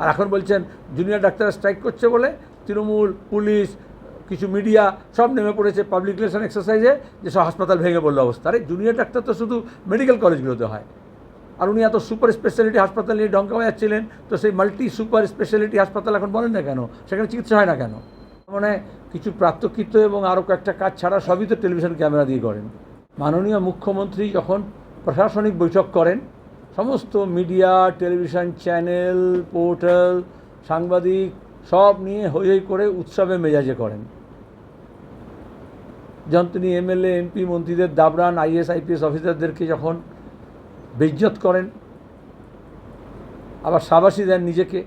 আর এখন বলছেন জুনিয়র ডাক্তাররা স্ট্রাইক করছে বলে তৃণমূল, পুলিশ, কিছু মিডিয়া সব নেমে পড়েছে পাবলিক রিলেশন এক্সারসাইজে যে সব হাসপাতাল ভেঙে পড়ল অবস্থা। আরে জুনিয়র ডাক্তার তো শুধু মেডিকেল কলেজগুলোতে হয়। আর উনি এত সুপার স্পেশালিটি হাসপাতাল নিয়ে ডঙ্কা বাজাচ্ছিলেন তো সেই মাল্টি সুপার স্পেশালিটি হাসপাতাল এখন বলেন না কেন? সেখানে চিকিৎসা হয় না কেন? মানে কিছু প্রাত্যকৃত এবং আরও কয়েকটা কাজ ছাড়া সবই তো টেলিভিশন ক্যামেরা দিয়ে করেন। মাননীয় মুখ্যমন্ত্রী যখন প্রশাসনিক বৈঠক করেন সমস্ত মিডিয়া, টেলিভিশন চ্যানেল, পোর্টাল, সাংবাদিক, সব নিয়ে হই হই করে উৎসবে মেজাজে করেন। যখন তিনি এমএলএ, এমপি, মন্ত্রীদের দাবরান আইএস, আইপিএস অফিসারদেরকে যখন বেজ্জত করেন, আবার সাবাসী দেন নিজেকে,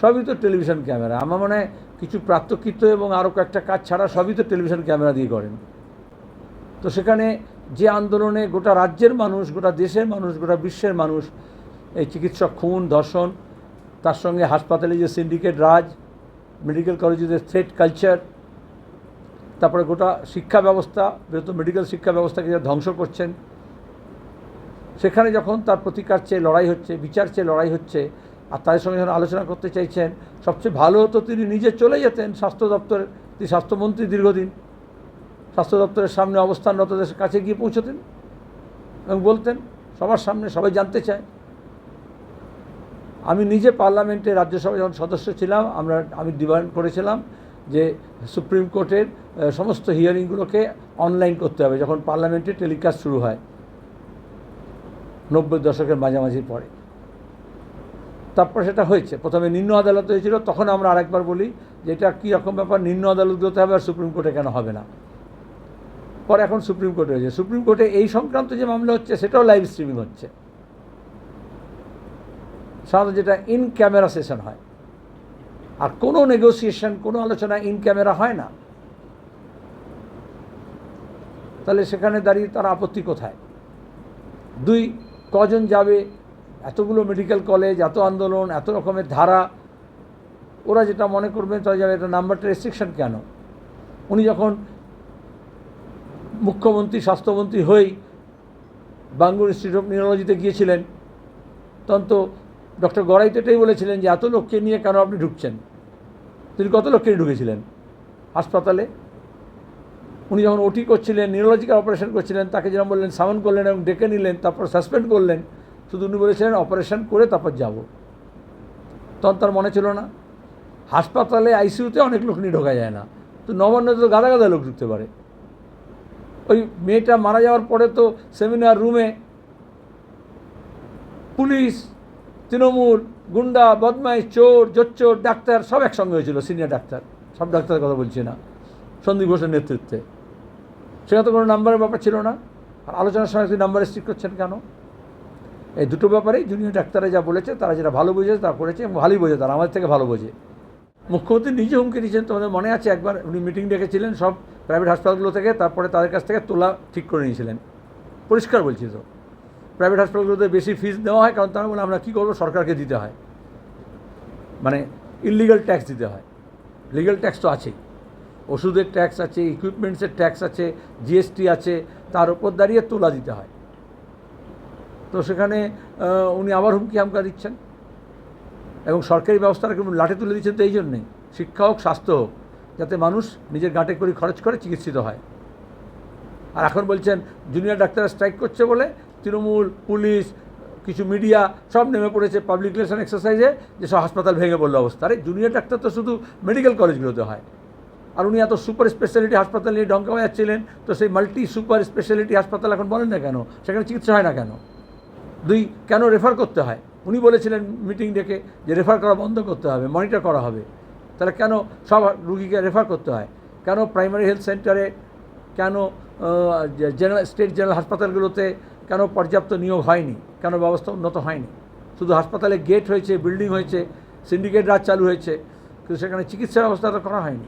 সবই তো টেলিভিশন ক্যামেরা। আমার মনে হয় কিছু প্রাত্যকৃত এবং আরও কয়েকটা কাজ ছাড়া সবই তো টেলিভিশন ক্যামেরা দিয়ে করেন। তো সেখানে যে আন্দোলনে গোটা রাজ্যের মানুষ, গোটা দেশের মানুষ, গোটা বিশ্বের মানুষ এই চিকিৎসক খুন, ধর্ষণ, তার সঙ্গে হাসপাতালে যে সিন্ডিকেট রাজ মেডিকেল কলেজের থ্রেট কালচার তারপরে গোটা শিক্ষা ব্যবস্থা বৃহত্তর মেডিকেল শিক্ষা ব্যবস্থাকে যা ধ্বংস করছেন, সেখানে যখন তার প্রতিকার চেয়ে লড়াই হচ্ছে, বিচার চেয়ে লড়াই হচ্ছে, আর তাদের সঙ্গে যখন আলোচনা করতে চাইছেন, সবচেয়ে ভালো হতো তিনি নিজে চলে যেতেন স্বাস্থ্য দপ্তরে তিনি স্বাস্থ্যমন্ত্রী দীর্ঘদিন। স্বাস্থ্য দপ্তরের সামনে অবস্থানরতদের কাছে গিয়ে পৌঁছতেন এবং বলতেন, সবার সামনে সবাই জানতে চায়। আমি নিজে পার্লামেন্টে রাজ্যসভায় যখন সদস্য ছিলাম, আমরা, আমি ডিমান্ড করেছিলাম যে সুপ্রিম কোর্টের সমস্ত হিয়ারিংগুলোকে অনলাইন করতে হবে যখন পার্লামেন্টে টেলিকাস্ট শুরু হয়, নব্বই দশকের মাঝামাঝি পরে। তারপর সেটা হয়েছে। প্রথমে নিম্ন আদালত হয়েছিল, তখন আমরা আরেকবার বলি যে এটা কী রকম ব্যাপার, নিম্ন আদালতগুলোতে হবে আর সুপ্রিম কোর্টে কেন হবে না। পরে এখন সুপ্রিম কোর্টে হয়েছে সুপ্রিম কোর্টে এই সংক্রান্ত যে মামলা হচ্ছে, সেটাও লাইভ স্ট্রিমিং হচ্ছে। সাধারণত যেটা ইন ক্যামেরা সেশন হয়। আর কোনো নেগোসিয়েশন কোনো আলোচনা ইন ক্যামেরা হয় না। তাহলে সেখানে দাঁড়িয়ে তার আপত্তি কোথায়? দুই, কজন যাবে? এতগুলো মেডিকেল কলেজ এত আন্দোলন, এত রকমের ধারা। ওরা যেটা মনে করবেন তারা যাবে এটা নাম্বারটা রেস্ট্রিকশন কেন? উনি যখন মুখ্যমন্ত্রী, স্বাস্থ্যমন্ত্রী হয়েই বাঙ্গুর ইনস্টিটিউট অফ নিউরোলজিতে গিয়েছিলেন। তখন তো ডক্টর গড়াই তো এটাই বলেছিলেন যে, এত লোককে নিয়ে কেন আপনি ঢুকছেন? তিনি কত লোককে ঢুকেছিলেন? হাসপাতালে? উনি যখন ওটি করছিলেন নিউরোলজিক্যাল অপারেশন করছিলেন, তাকে যেরকম বললেন সামন করলেন এবং ডেকে নিলেন, তারপর সাসপেন্ড করলেন, শুধু উনি বলেছিলেন অপারেশন করে তারপর যাব। তখন তার মনে ছিল না। হাসপাতালে আইসিইউতে অনেক লোক নিয়ে ঢোকা যায় না। তো নবান্নতে তো গাদা গাদা লোক ঢুকতে পারে। ওই মেয়েটা মারা যাওয়ার পরে তো সেমিনার রুমে পুলিশ, তৃণমূল, গুন্ডা, বদমাইশ, চোর, জোচ্চোর, ডাক্তার সব একসঙ্গে হয়েছিল সিনিয়র ডাক্তার। সব ডাক্তারের কথা বলছি না। সন্দীপ ঘোষের নেতৃত্বে। সেটা তো কোনো নাম্বারের ব্যাপার ছিল না। আর আলোচনার সময় তিনি নাম্বার স্ট্রিক করছেন কেন? এই দুটো ব্যাপারেই জুনিয়র ডাক্তাররা যা বলেছে, তারা যেটা ভালো বোঝে তা করেছে এবং ভালোই বোঝে, তারা আমাদের থেকে ভালো বোঝে। মুখ্যমন্ত্রী নিজে হুমকি দিয়েছেন তোমাদের মনে আছে একবার উনি মিটিং ডেকেছিলেন সব প্রাইভেট হাসপাতালগুলো থেকে, তারপরে তাদের কাছ থেকে তোলা ঠিক করে নিয়েছিলেন। পরিষ্কার বলছি তো। প্রাইভেট হাসপাতালগুলোতে বেশি ফিস দেওয়া হয়, কারণ তারা বলে আমরা কী করব? সরকারকে দিতে হয়। মানে ইলিগাল ট্যাক্স দিতে হয়। লিগাল ট্যাক্স তো আছেই। ওষুধের ট্যাক্স আছে ইকুইপমেন্টসের ট্যাক্স আছে জিএসটি আছে, তার উপর দাঁড়িয়ে তোলা দিতে হয়। তো সেখানে উনি আবার হুমকি হামকা দিচ্ছেন। এবং সরকারি ব্যবস্থাটাকে উনি লাঠে তুলে দিচ্ছেন তো এই জন্যে। শিক্ষা হোক, স্বাস্থ্য হোক, যাতে মানুষ নিজের গাঁটে করে খরচ করে চিকিৎসিত হয়। আর এখন বলছেন, জুনিয়র ডাক্তাররা স্ট্রাইক করছে বলে তৃণমূল, পুলিশ, কিছু মিডিয়া সব নেমে পড়েছে পাবলিক রিলেশন এক্সারসাইজে যে সব হাসপাতাল ভেঙে পড়ল অবস্থা। আরে, জুনিয়র ডাক্তার তো শুধু মেডিকেল কলেজগুলোতে হয়। আর উনি এত সুপার স্পেশালিটি হাসপাতাল নিয়ে ডঙ্কা বাজাচ্ছিলেন তো সেই মাল্টি সুপার স্পেশালিটি হাসপাতাল এখন বলেন না কেন? সেখানে চিকিৎসা হয় না কেন? দুই, কেন রেফার করতে হয়? উনি বলেছিলেন মিটিং ডেকে যে রেফার করা বন্ধ করতে হবে মনিটর করা হবে। তাহলে কেন সব রুগীকে রেফার করতে হয়? কেন প্রাইমারি হেলথ সেন্টারে কেন জেনারেল স্টেট জেনারেল হাসপাতালগুলোতে কেন পর্যাপ্ত নিয়োগ হয়নি? কেন ব্যবস্থা উন্নত হয়নি? শুধু হাসপাতালে গেট হয়েছে বিল্ডিং হয়েছে সিন্ডিকেট রাজ চালু হয়েছে, কিন্তু সেখানে চিকিৎসা ব্যবস্থা তো করা হয়নি।